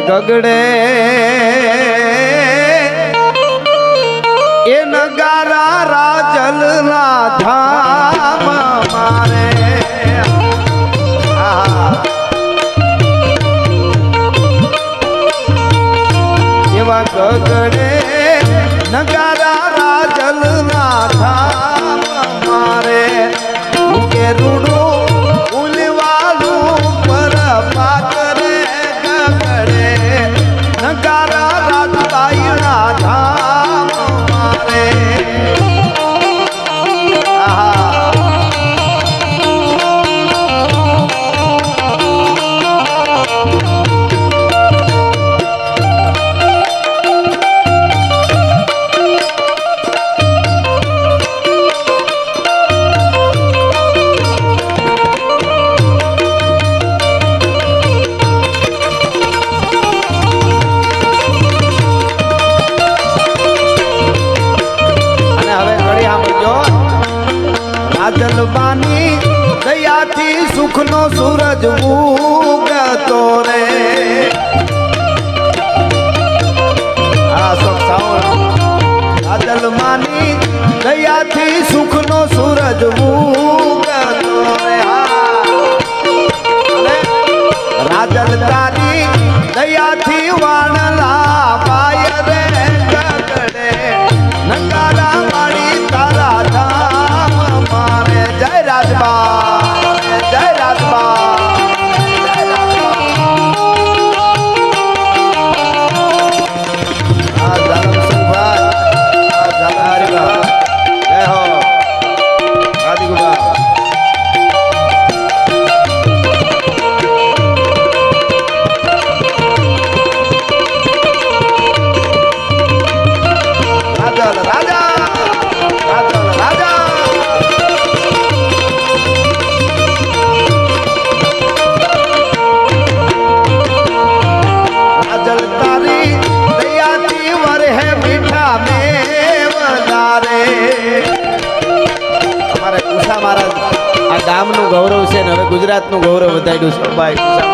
ગગડે. એ નગારા રાજલ ના ધામ મારે. એવા ગગડે નગારા રાજલ ના ધામ મારે રૂડું સુખનો સૂરજ ઉગતો રે. આ માની સાવણ રાજલમાની દયાથી સુખનો સૂરજ ઉગતો રે. રાજલ તારી દયાથી વાણલા ગુજરાતનું ગૌરવ વધાર્યું છે. ભાઈ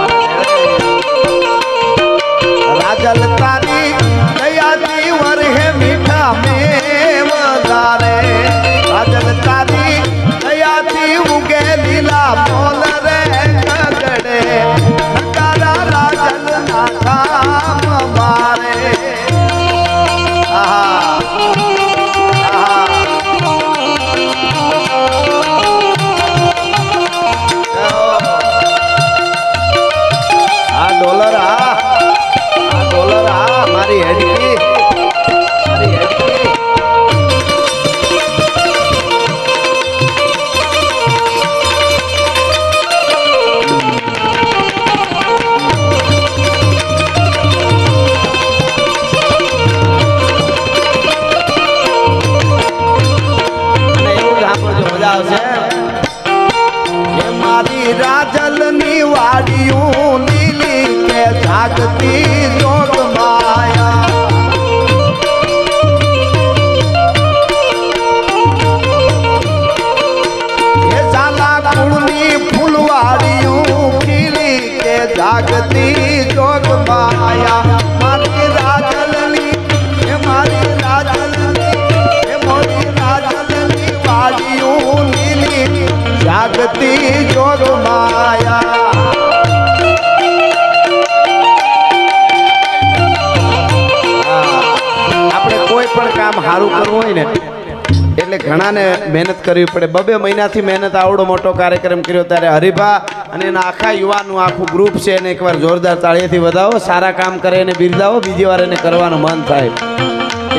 હોય ને, એટલે ઘણાને મહેનત કરવી પડે. બબે મહિનાથી મહેનત આવડો મોટો કાર્યક્રમ કર્યો ત્યારે હરિભા અને એના આખા યુવાનું આખું ગ્રુપ છે એને એકવાર જોરદાર તાળીઓથી વધાવો, સારા કામ કરે એને બિરદાવો, બીજી વાર એને કરવાનું મન થાય.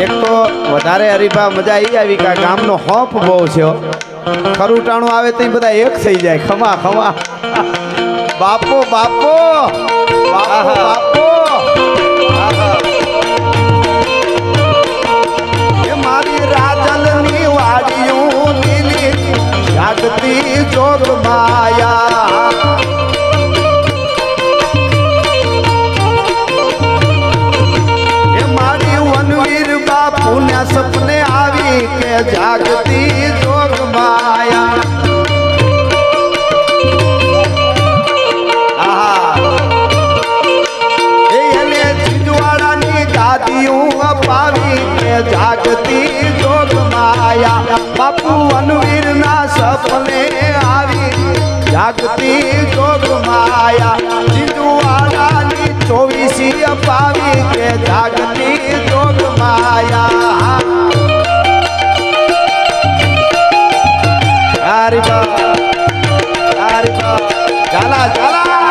એક તો વધારે હરિભા મજા એ આવી કે ગામનો હોપ બહુ છે. ખરું ટાણું આવે તો બધા એક થઈ જાય. ખમા ખમા. બાપો. બાપો બાપો. બાપુ અનવીર ના સપને આવી જાગતી જોગ માયા જીજુવાડાની ચોવીસી અપાવી કે જાગતી જોગ માયા હારી બા ચાલા ચાલા ચાલા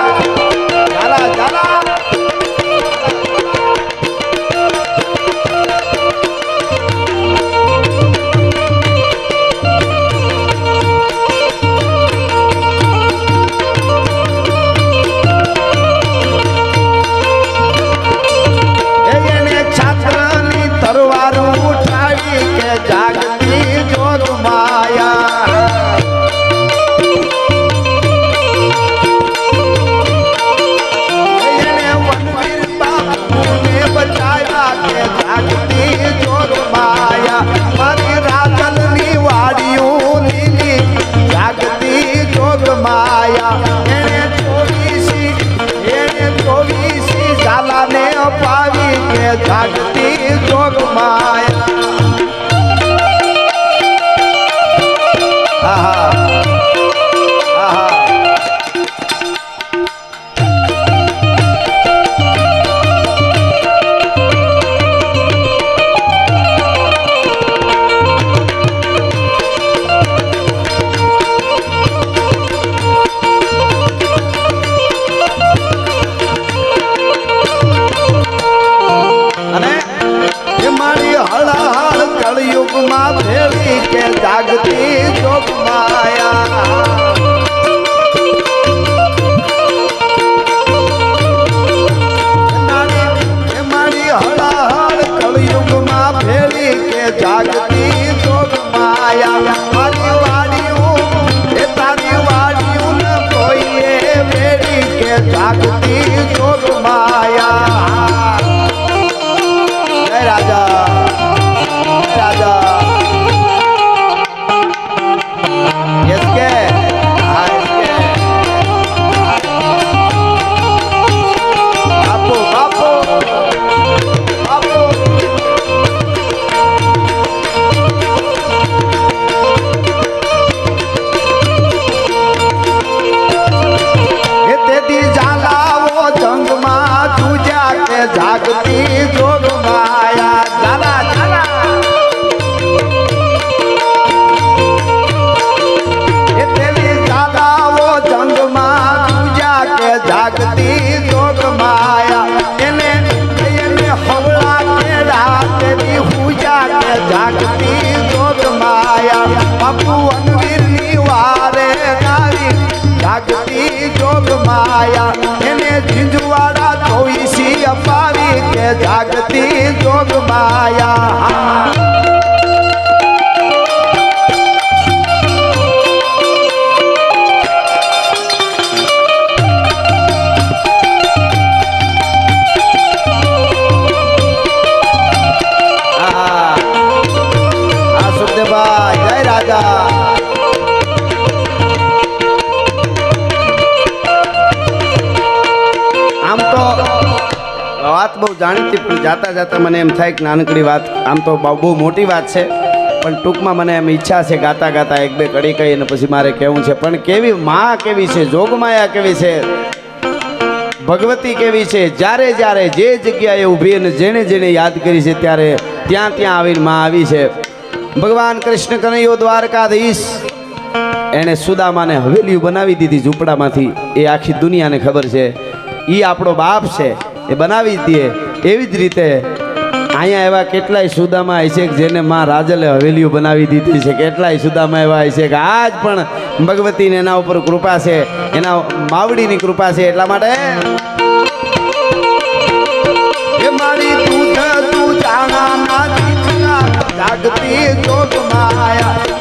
ભેળી જાગતી જોગ માયા. એને ઝીંઝવાડા ચોવીસી અપાવી કે જાગતી જોગ માયા. વાત બહુ જાણીતી પણ જાતા જાતા મને એમ થાય કે નાનકડી વાત, આમ તો બહુ મોટી વાત છે. પણ ટૂંકમાં મને એમ ઈચ્છા છે ગાતા ગાતા એક બે કડી કહી અને પછી મારે કહેવું છે, પણ કેવી માં કેવી છે? જોગમાયા કેવી છે? ભગવતી કેવી છે? જ્યારે જ્યારે જે જગ્યાએ ઊભી અને જેણે જેણે યાદ કરી છે, ત્યારે ત્યાં ત્યાં આવીને માં આવી છે. ભગવાન કૃષ્ણ કનૈયો દ્વારકાધીશ, એણે સુદામાને હવેલીઓ બનાવી દીધી ઝૂંપડામાંથી. એ આખી દુનિયાને ખબર છે. એ આપણો બાપ છે. એ બનાવી જ દે એવી જ રીતે અહીંયા એવા કેટલાય સુદામા છે કે જેને માં રાજલે હવેલીઓ બનાવી દીધી છે. કેટલાય સુદામા એવા છે કે આજ પણ ભગવતીને એના ઉપર કૃપા છે. એના માવડીની કૃપા છે એટલા માટે. માયા.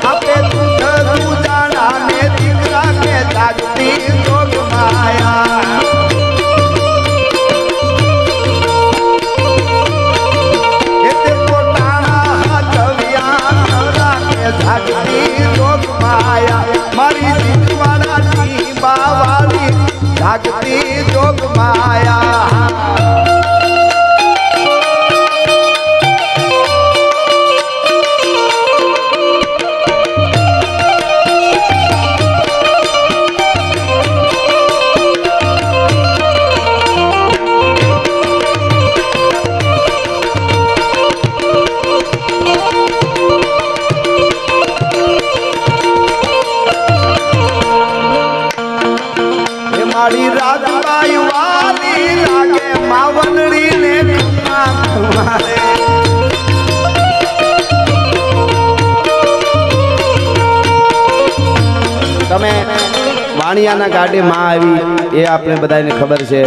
વાણિયાના ગાડે માં આવી, એ આપણે બધાને ખબર છે.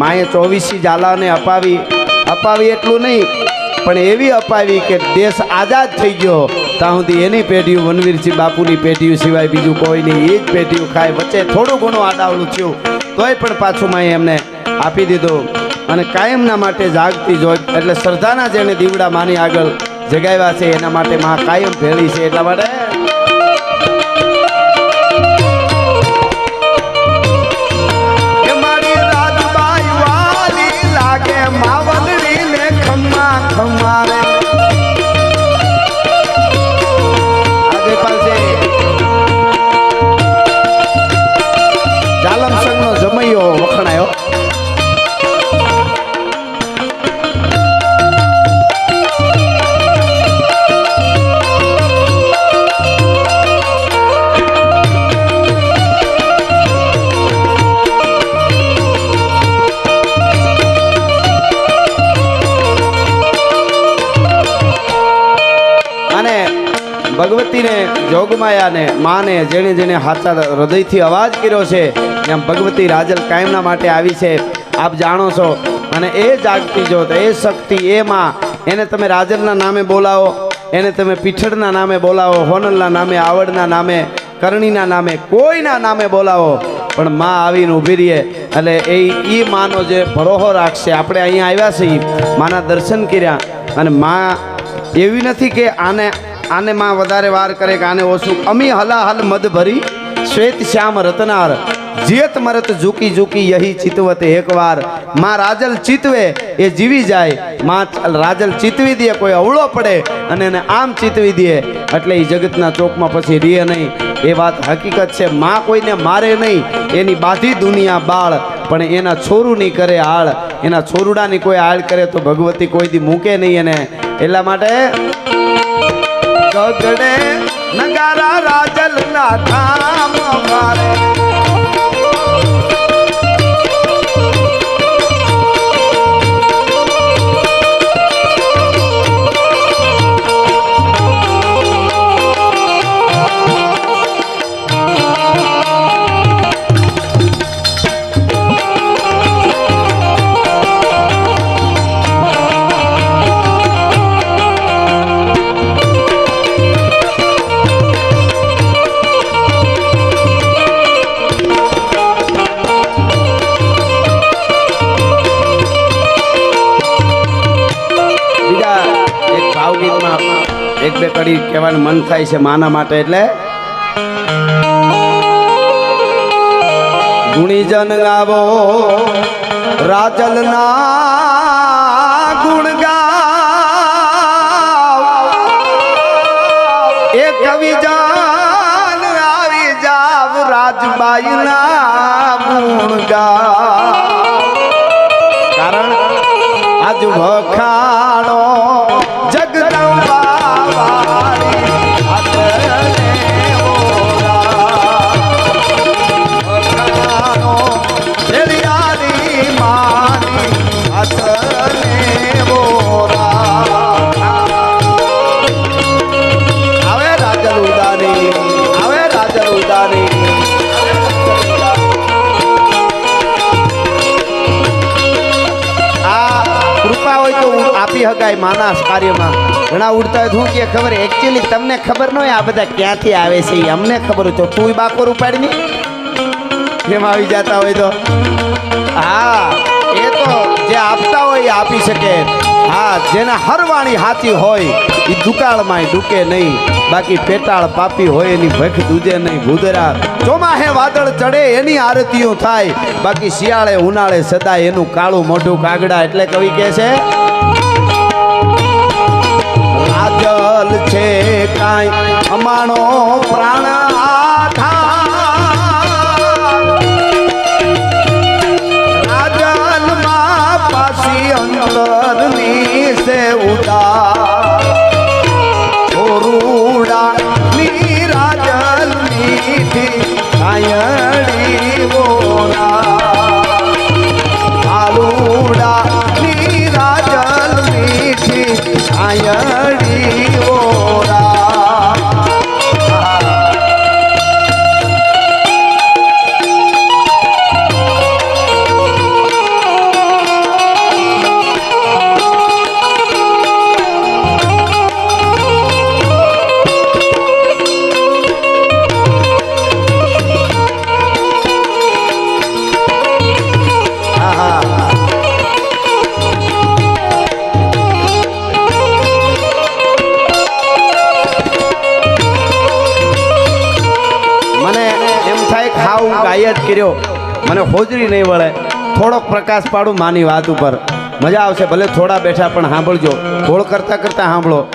માએ ચોવીસી ઝાલાને અપાવી. અપાવી એટલું નહીં, પણ એવી અપાવી કે દેશ આઝાદ થઈ ગયો. ત્યાં સુધી એની પેઢીઓ વનવીરસિંહ બાપુની પેઢીઓ સિવાય બીજું કોઈ નહીં. એ જ પેઢીઓ ખાય, વચ્ચે થોડું ઘણું આડાવડું થયું. તોય પણ પાછું માએ એમને આપી દીધું. અને કાયમના માટે જાગતી જોઈ એટલે શ્રદ્ધાના જેને દીવડા માની આગળ જગાવ્યા છે, એના માટે મા કાયમ ભેળી છે એટલા માટે ભગવતીને જોગમાયાને, માને, જેણે જેણે હાથા હૃદયથી અવાજ કર્યો છે, એમ ભગવતી રાજલ કાયમના માટે આવી છે. આપ જાણો છો, અને એ જાગતી જોત એ શક્તિ એ માં. એને તમે રાજલના નામે બોલાવો, એને તમે પીઠળના નામે બોલાવો, હોનલના નામે, આવડના નામે, કરણીના નામે, કોઈના નામે બોલાવો. પણ માં આવીને ઊભી રહીએ. એટલે એ એ માનો જે ભરોહો રાખશે. આપણે અહીંયા આવ્યા છીએ. માના દર્શન કર્યા. અને માં એવી નથી કે આને આને માં વધારે વાર કરે કે આને ઓછું. અમી હલા હલ મદ ભરી, શ્વેત શ્યામ રતનાર. જીયત મરત ઝૂકી ઝૂકી યહી ચિતવત એકવાર. માં રાજલ ચિતવે, એ જીવી જાય. માં રાજલ ચિતવી દે, કોઈ અવળો પડે અને એને આમ ચિતવી દે. એટલે એ જગતના ચોકમાં પછી રીએ નહીં. એ વાત હકીકત છે, માં કોઈને મારે નહીં. એની બાધી દુનિયા બાળ, પણ એના છોરું નહીં કરે આળ. એના છોરુડાની કોઈ આળ કરે તો ભગવતી કોઈ દી મૂકે નહીં એને. એટલા માટે ગગડે નગારા રાજલ ના ધામ મારે કહેવાનું મન થાય છે માના માટે એટલે. ગુણીજન ગાવો, રાજલના ગુણ ગાવ એ કવિ જાન આવી જાવ, રાજબાઈના ગુણ ગાવ કારણ આજ વખાણો માના કાર્યમાં ઘણા ઉડતા હોય શું કે ખબર એકચ્યુઅલી તમને ખબર ન હોય આ બધા ક્યાંથી આવે છે એ અમને ખબર હોય તો તું બાકોર ઉપાડની. જેમ આવી જતા હોય તો. હા, એ તો જે આપતા હોય એ આપી શકે. હા, જેને હરવાણી હાથી હોય એ દુકાળમાં ડૂકે નહીં. બાકી પેટાળ પાપી હોય એની ભખ દૂજે નહીં. ભૂદરા ચોમાહે વાદળ ચડે એની આરતીઓ થાય. બાકી શિયાળે ઉનાળે સદાય એનું કાળું મોઢું કાગડા એટલે કવિ કહે છે રાજલ છે કાંઈ? અમાણો પ્રાણ રાજનમાં પાસી અંતરની સે ઉદાર છોરુડા ની રાજલ મીઠી મને હોજરી નહીં વળે. થોડોક પ્રકાશ પાડું માની વાત ઉપર. મજા આવશે, ભલે થોડા બેઠા, પણ સાંભળજો. ગોળ કરતા કરતા સાંભળો.